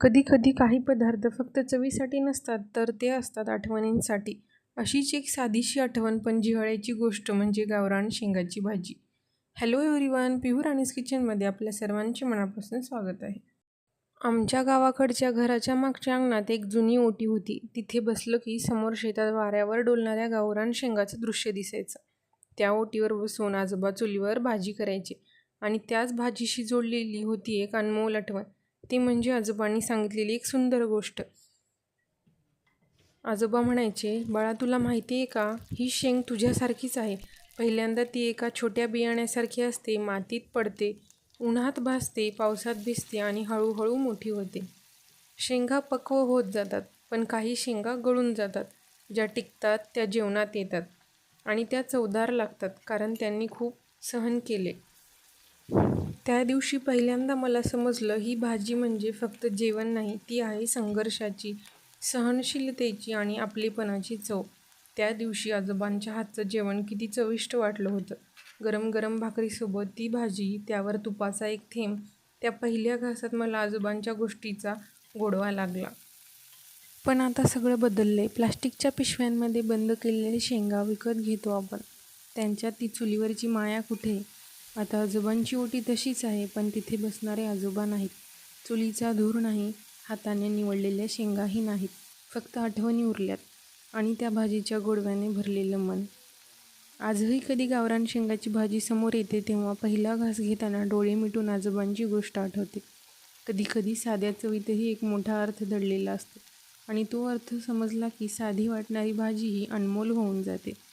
कधी कधी काही पदार्थ फक्त चवीसाठी नसतात तर ते असतात आठवणींसाठी. अशीच एक साधीशी आठवण पण जिव्हाळ्याची गोष्ट म्हणजे गावरान शेंगाची भाजी. हॅलो एव्हरीवन पिहू आणि किचनमध्ये आपल्या सर्वांचे मनापासून स्वागत आहे. आमच्या गावाकडच्या घराच्या मागच्या अंगणात एक जुनी ओटी होती. तिथे बसलं की समोर शेतात वाऱ्यावर डोलणाऱ्या गावरान शेंगाचं दृश्य दिसायचं. त्या ओटीवर बसून आजोबा चुलीवर भाजी करायचे आणि त्याच भाजीशी जोडलेली होती एक अनमोल आठवण. ती म्हणजे आजोबांनी सांगितलेली एक सुंदर गोष्ट. आजोबा म्हणायचे बाळा तुला माहिती आहे का? ही शेंग तुझ्यासारखीच आहे. पहिल्यांदा ती एका छोट्या बियाण्यासारखी असते मातीत पडते उन्हात भासते पावसात भिजते आणि हळूहळू मोठी होते. शेंगा पक्व होत जातात पण काही शेंगा गळून जातात ज्या टिकतात त्या जेवणात येतात आणि त्या चवदार लागतात कारण त्यांनी खूप सहन केले. त्या दिवशी पहिल्यांदा मला समजलं ही भाजी म्हणजे फक्त जेवण नाही ती आहे संघर्षाची सहनशीलतेची आणि आपलेपणाची चव. त्या दिवशी आजोबांच्या हातचं जेवण किती चविष्ट वाटलं होतं. गरम गरम भाकरीसोबत ती भाजी त्यावर तुपाचा एक थेंब त्या पहिल्या घासात मला आजोबांच्या गोष्टीचा गोडवा लागला. पण आता सगळं बदललं आहे प्लास्टिकच्या पिशव्यांमध्ये बंद केलेले शेंगा विकत घेतो आपण. त्यांच्यात ती चुलीवरची माया कुठे? आता आजोबांची ओटी तशीच आहे पण तिथे बसणारे आजोबा नाहीत. चुलीचा धूर नाही हाताने निवडलेल्या शेंगाही नाहीत. फक्त आठवणी उरल्यात आणि त्या भाजीच्या गोडव्याने भरलेलं मन. आजही कधी गावरान शेंगाची भाजी समोर येते तेव्हा पहिला घास घेताना डोळे मिटून आजोबांची गोष्ट आठवते. कधी कधी साध्या चवीतही एक मोठा अर्थ दडलेला असतो आणि तो अर्थ समजला की साधी वाटणारी भाजी ही अनमोल होऊन जाते.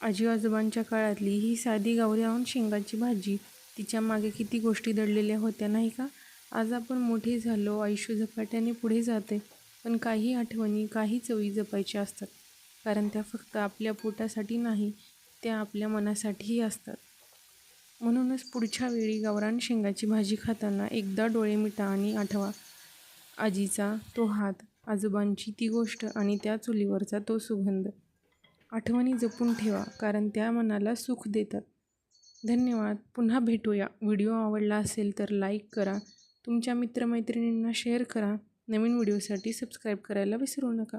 आजी आजोबांच्या काळातली ही साधी गावरान शेंगाची भाजी तिच्यामागे किती गोष्टी दडलेल्या होत्या नाही का? आज आपण मोठे झालो आयुष्य झपाट्याने पुढे जाते पण काही आठवणी काही चवी जपायच्या असतात. कारण त्या फक्त आपल्या पोटासाठी नाही त्या आपल्या मनासाठीही असतात. म्हणूनच पुढच्या वेळी गावरान शेंगाची भाजी खाताना एकदा डोळे मिटा आणि आठवा. आजीचा तो हात आजोबांची ती गोष्ट आणि त्या चुलीवरचा तो सुगंध. आठवणी जपून ठेवा कारण त्या मनाला सुख देतात. धन्यवाद. पुन्हा भेटूया. व्हिडिओ आवडला असेल तर लाईक करा. तुमच्या मित्रमैत्रिणींना शेअर करा. नवीन व्हिडिओसाठी सबस्क्राईब करायला विसरू नका.